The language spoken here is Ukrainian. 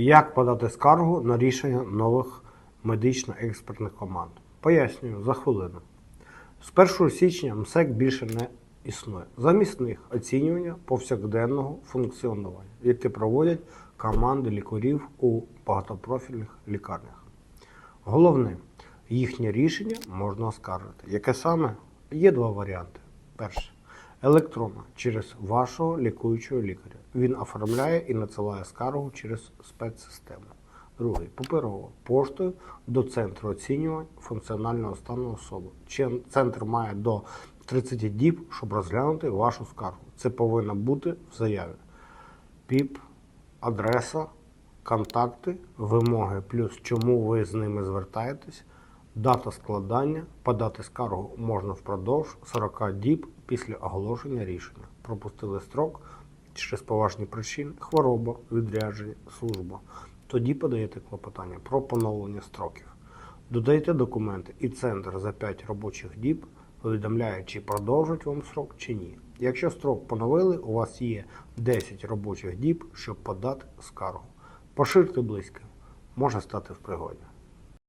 Як подати скаргу на рішення нових медично-експертних команд? Пояснюю за хвилину. З 1 січня МСЕК більше не існує. Замість них оцінювання повсякденного функціонування, яке проводять команди лікарів у багатопрофільних лікарнях. Головне, їхнє рішення можна оскаржити. Яке саме? Є два варіанти. Перше електронно через вашого лікуючого лікаря. Він оформляє і надсилає скаргу через спецсистему. Другий паперово поштою до центру оцінювань функціонального стану особи. Центр має до 30 діб, щоб розглянути вашу скаргу. Це повинно бути в заяві. ПІП, адреса, контакти, вимоги, плюс чому ви з ними звертаєтесь, дата складання, подати скаргу можна впродовж 40 діб після оголошення рішення. Пропустили строк через поважні причини, хвороба, відрядження, служба. Тоді подаєте клопотання про поновлення строків. Додаєте документи і центр за 5 робочих діб повідомляє, чи продовжить вам строк, чи ні. Якщо строк поновили, у вас є 10 робочих діб, щоб подати скаргу. Поширте близько, може стати в пригоді.